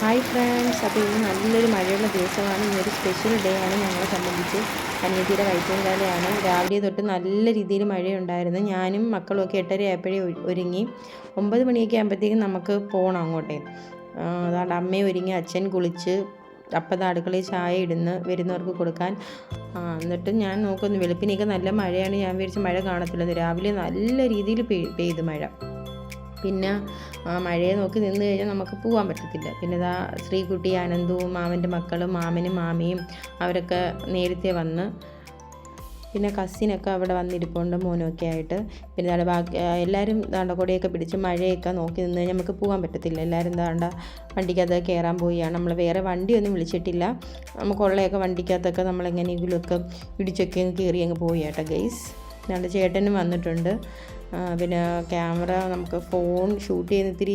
Hi friends അപ്പോൾ ഇന്ന് നല്ലൊരു മഴയുള്ള ദിവസമാണ്. ഇന്നൊരു സ്പെഷ്യൽ ഡേ ആണ് ഞങ്ങളെ സംബന്ധിച്ച്. അനിയത്തിയുടെ കാലയാണ് രാവിലെ തൊട്ട് നല്ല രീതിയിൽ മഴയുണ്ടായിരുന്നു. ഞാനും മക്കളും ഒക്കെ എട്ടര ആയപ്പോഴേ ഒരു- ഒരുങ്ങി. ഒമ്പത് മണിയൊക്കെ ആകുമ്പോഴത്തേക്കും നമുക്ക് പോകണം അങ്ങോട്ടേ. അതുകൊണ്ട് അമ്മയും ഒരുങ്ങി അച്ഛൻ കുളിച്ച് അപ്പം അടുക്കളയിൽ ചായ ഇടുന്ന് വരുന്നവർക്ക് കൊടുക്കാൻ. എന്നിട്ട് ഞാൻ നോക്കുന്നു വെളുപ്പിനൊക്കെ നല്ല മഴയാണ്. ഞാൻ വിചാരിച്ച മഴ കാണത്തില്ലെന്ന്. രാവിലെ നല്ല രീതിയിൽ പെയ്- പെയ്തു മഴ. പിന്നെ മഴയെ നോക്കി നിന്ന് കഴിഞ്ഞാൽ നമുക്ക് പോകാൻ പറ്റത്തില്ല. പിന്നെ ഇതാ ശ്രീകുട്ടി അനന്തവും മാമന്റെ മക്കളും മാമനും മാമയും അവരൊക്കെ നേരത്തെ വന്ന് പിന്നെ കസിനൊക്കെ അവിടെ വന്നിരിപ്പുണ്ട് മോനൊക്കെ ആയിട്ട്. പിന്നെ ദാണ്ട ബാക്കി എല്ലാവരും ദാണ്ട പിടിച്ച് മഴയൊക്കെ നോക്കി നിന്ന് കഴിഞ്ഞാൽ നമുക്ക് പോകാൻ പറ്റത്തില്ല. എല്ലാവരും ദാണ്ട വണ്ടിക്കകത്ത് കയറാൻ പോവുകയാണ്. നമ്മൾ വേറെ വണ്ടിയൊന്നും വിളിച്ചിട്ടില്ല. നമുക്കുള്ളയൊക്കെ വണ്ടിക്കകത്തൊക്കെ നമ്മളെങ്ങനെയെങ്കിലുമൊക്കെ ഇടിച്ചൊക്കെ കയറി അങ്ങ് പോയി കേട്ടോ ഗൈസ്. ഞങ്ങളുടെ ചേട്ടനും വന്നിട്ടുണ്ട്. പിന്നെ ക്യാമറ നമുക്ക് ഫോൺ ഷൂട്ട് ചെയ്യുന്ന ഇത്തിരി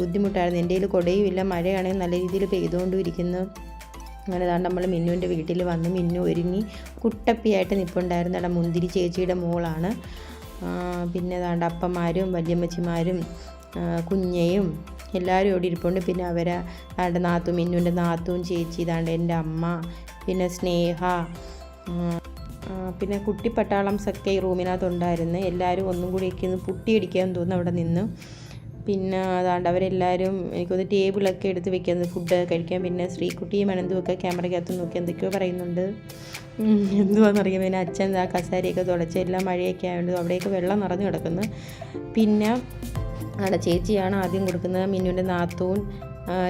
ബുദ്ധിമുട്ടായിരുന്നു. എന്റെ കയ്യിൽ കുടയും ഇല്ല മഴയാണെങ്കിൽ നല്ല രീതിയിൽ പെയ്തുകൊണ്ടും ഇരിക്കുന്നു അങ്ങനെ ഇതാണ്ട് നമ്മൾ മിന്നുവിന്റെ വീട്ടിൽ വന്ന്. മിന്നു ഒരുങ്ങി കുട്ടപ്പിയായിട്ട് നിൽപ്പുണ്ടായിരുന്നു അവിടെ മുന്തിരി ചേച്ചിയുടെ മോളാണ്. പിന്നെ ഇതാണ്ട് അപ്പന്മാരും വല്യമ്മച്ചിമാരും കുഞ്ഞയും എല്ലാവരും ഇവിടെ ഇരിപ്പുണ്ട്. പിന്നെ അവരെ അവരുടെ നാത്തും മിന്നുവിന്റെ നാത്തും ചേച്ചി ഇതാണ്ട് എന്റെ അമ്മ പിന്നെ സ്നേഹ പിന്നെ കുട്ടിപ്പട്ടാളം ഒക്കെ ഈ റൂമിനകത്ത് ഉണ്ടായിരുന്നു എല്ലാവരും ഒന്നും കൂടി ഒക്കെ ഒന്ന് പുട്ടിയടിക്കാൻ തോന്നുന്നു അവിടെ നിന്ന്. പിന്നെ അതാണ്ട് അവരെല്ലാവരും എനിക്കൊന്ന് ടേബിളൊക്കെ എടുത്ത് വെക്കുന്നത് ഫുഡ് കഴിക്കാൻ. പിന്നെ ശ്രീകുട്ടിയും അനന്തുമൊക്കെ ക്യാമറയ്ക്കകത്ത് നോക്കി എന്തൊക്കെയോ പറയുന്നുണ്ട്. എന്തുവാണെന്നറിയാം പിന്നെ അച്ഛൻ ആ കസാരയൊക്കെ തുടച്ച് എല്ലാം മഴയൊക്കെ ആയതുകൊണ്ട് അവിടെയൊക്കെ വെള്ളം നിറഞ്ഞു കിടക്കുന്നു. പിന്നെ അവിടെ ചേച്ചിയാണ് ആദ്യം കൊടുക്കുന്നത് മിന്നുവിന്റെ നാത്തൂൻ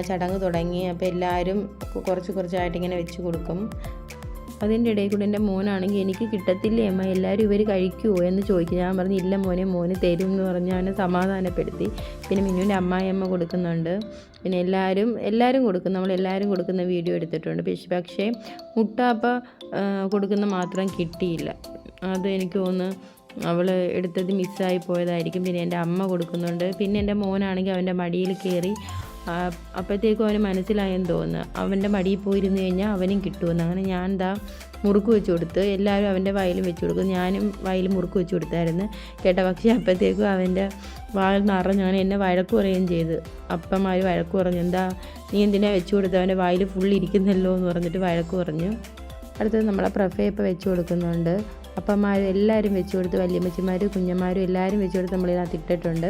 ചടങ്ങ് തുടങ്ങി. അപ്പോൾ എല്ലാവരും കുറച്ച് കുറച്ചായിട്ട് ഇങ്ങനെ വെച്ച് കൊടുക്കും. അതിന്റെ ഇടയിൽ കൂടെ എന്റെ മോനാണെങ്കിൽ എനിക്ക് കിട്ടത്തില്ലേ അമ്മ? എല്ലാവരും ഇവർ കഴിക്കുമോ എന്ന് ചോദിക്കും. ഞാൻ പറഞ്ഞു ഇല്ല മോനെ മോന് തരും എന്ന് പറഞ്ഞ് അവനെ സമാധാനപ്പെടുത്തി. പിന്നെ മിന്നുവിന്റെ അമ്മായിയമ്മ കൊടുക്കുന്നുണ്ട്. പിന്നെ എല്ലാവരും എല്ലാവരും കൊടുക്കും നമ്മൾ എല്ലാവരും കൊടുക്കുന്ന വീഡിയോ എടുത്തിട്ടുണ്ട്. പക്ഷേ പക്ഷേ മുട്ടാപ്പ കൊടുക്കുന്ന മാത്രം കിട്ടിയില്ല. അത് എനിക്ക് തോന്നുന്നു അവൾ എടുത്തത് മിസ്സായി പോയതായിരിക്കും. പിന്നെ എന്റെ അമ്മ കൊടുക്കുന്നുണ്ട്. പിന്നെ എന്റെ മോനാണെങ്കിൽ അവന്റെ മടിയിൽ കയറി അപ്പോഴത്തേക്കും അവന് മനസ്സിലായെന്ന് തോന്നുന്നു. അവന്റെ മടിയിൽ പോയിരുന്നു കഴിഞ്ഞാൽ അവനും കിട്ടുമെന്ന്. അങ്ങനെ ഞാൻ എന്താ മുറുക്ക് വെച്ച് കൊടുത്ത് എല്ലാവരും അവന്റെ വായിലും വെച്ച് കൊടുക്കും. ഞാനും വായിൽ മുറുക്ക് വെച്ച് കൊടുത്തായിരുന്നു. കേട്ടോ പക്ഷേ അപ്പോഴത്തേക്കും അവന്റെ വായിൽ നിറഞ്ഞു അങ്ങനെ എന്നെ വഴക്ക് പറയുകയും ചെയ്ത്. അപ്പന്മാർ വഴക്ക് പറഞ്ഞു എന്താ നീ എന്തിനാ വെച്ച് കൊടുത്ത് അവന്റെ വായിൽ ഫുൾ ഇരിക്കുന്നല്ലോ എന്ന് പറഞ്ഞിട്ട് വഴക്ക് പറഞ്ഞു. അടുത്തത് നമ്മളെ പ്രഫയപ്പം വെച്ച് കൊടുക്കുന്നുണ്ട്. അപ്പന്മാരും എല്ലാവരും വെച്ച് കൊടുത്ത് വല്യമ്മച്ചിമാരും കുഞ്ഞന്മാരും എല്ലാവരും വെച്ച് കൊടുത്ത് നമ്മളിതിനകത്ത് ഇട്ടിട്ടുണ്ട്.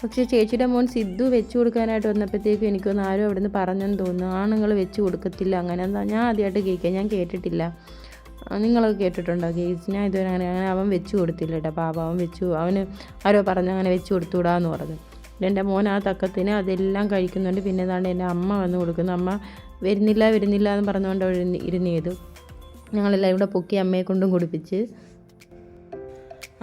പക്ഷേ ചേച്ചിയുടെ മോൻ സിദ്ധു വെച്ച് കൊടുക്കാനായിട്ട് വന്നപ്പോഴത്തേക്കും എനിക്കൊന്ന് ആരും അവിടെ നിന്ന് പറഞ്ഞെന്ന് തോന്നുന്നു. ആണുങ്ങൾ വെച്ച് കൊടുക്കത്തില്ല അങ്ങനെ എന്താ ഞാൻ ആദ്യമായിട്ട് കേൾക്കുക ഞാൻ കേട്ടിട്ടില്ല. ആ, നിങ്ങളൊക്കെ കേട്ടിട്ടുണ്ടോ? കേസ് ഞാൻ ഇതുവരെ അങ്ങനെ അങ്ങനെ അവൻ വെച്ച് കൊടുത്തില്ല കേട്ടോ പാപ അവൻ വെച്ചു അവന് ആരോ പറഞ്ഞു അങ്ങനെ വെച്ച് കൊടുത്തുവിടാന്ന് പറഞ്ഞു. എന്റെ മോൻ ആ തക്കത്തിന് അതെല്ലാം കഴിക്കുന്നുണ്ട്. പിന്നെ ഏതാണ്ട് എന്റെ അമ്മ വന്ന് കൊടുക്കുന്നു. അമ്മ വരുന്നില്ല വരുന്നില്ല എന്ന് പറഞ്ഞുകൊണ്ട് അവിടെ ഇരുന്ന് ചെയ്തു. ഞങ്ങളെല്ലാം ഇവിടെ പൊക്കി അമ്മയെ കൊണ്ടും കുടിപ്പിച്ച്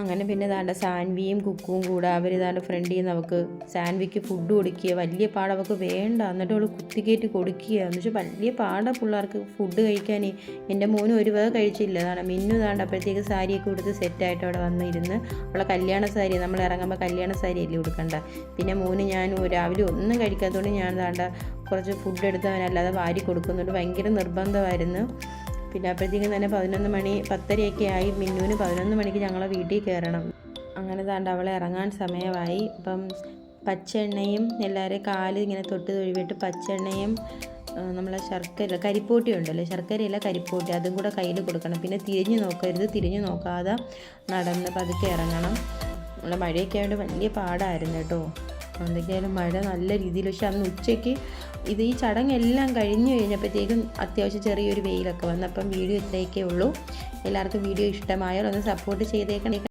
അങ്ങനെ പിന്നെ ദാണ്ട സാൻവിയും കുക്കും കൂടെ അവർ ദാണ്ട് ഫ്രണ്ടിൽ നിന്ന് അവൾക്ക് സാൻവിക്ക് ഫുഡ് കൊടുക്കുക വലിയ പാട അവൾക്ക് വേണ്ട. എന്നിട്ട് അവൾ കുത്തിക്കയറ്റി കൊടുക്കുക എന്ന് വെച്ചാൽ വലിയ പാട പിള്ളേർക്ക് ഫുഡ് കഴിക്കാൻ എന്റെ മോനും ഒരു വക കഴിച്ചില്ല. അതാണ് മിന്നു ദാണ്ട് അപ്പോഴത്തേക്ക് സാരിയൊക്കെ കൊടുത്ത് സെറ്റായിട്ട് അവിടെ വന്നിരുന്ന് അവളെ കല്യാണ സാരി നമ്മൾ ഇറങ്ങുമ്പോൾ കല്യാണ സാരി അല്ലേ കൊടുക്കണ്ട പിന്നെ മോന് ഞാൻ രാവിലെ ഒന്നും കഴിക്കാത്തതുകൊണ്ട് ഞാൻ ദാണ്ട കുറച്ച് ഫുഡ് എടുത്ത് അവനല്ലാതെ വാരി കൊടുക്കുന്നുണ്ട്. ഭയങ്കര നിർബന്ധമായിരുന്നു. പിന്നെ അപ്പോഴത്തേക്കും തന്നെ പതിനൊന്ന് മണി പത്തരയൊക്കെ ആയി. മിന്നുവിന് പതിനൊന്ന് മണിക്ക് ഞങ്ങളെ വീട്ടിൽ കയറണം. അങ്ങനെ താണ്ട് അവളെ ഇറങ്ങാൻ സമയമായി. അപ്പം പച്ചെണ്ണയും എല്ലാവരെയും കാൽ ഇങ്ങനെ തൊട്ട് തൊഴിവിട്ട് പച്ചെണ്ണയും നമ്മളെ ശർക്കര കരിപ്പോട്ടി ഉണ്ടല്ലോ ശർക്കരയില്ല കരിപ്പോട്ടി അതും കൂടെ കയ്യിൽ കൊടുക്കണം. പിന്നെ തിരിഞ്ഞു നോക്കരുത് തിരിഞ്ഞു നോക്കാതെ നടന്ന് പതുക്കെ ഇറങ്ങണം. നമ്മളെ മഴയൊക്കെ ആയതുകൊണ്ട് വലിയ പാടായിരുന്നു കേട്ടോ. എന്തൊക്കെയായാലും മഴ നല്ല രീതിയിൽ. പക്ഷെ അന്ന് ഉച്ചയ്ക്ക് ഇത് ഈ ചടങ്ങെല്ലാം കഴിഞ്ഞു കഴിഞ്ഞപ്പോഴത്തേക്കും അത്യാവശ്യം ചെറിയൊരു വെയിലൊക്കെ വന്നു. അപ്പം വീഡിയോ ഇത്രയൊക്കെ ഉള്ളൂ. എല്ലാവർക്കും വീഡിയോ ഇഷ്ടമായാൽ ഒന്ന് സപ്പോർട്ട് ചെയ്തേക്കണേ.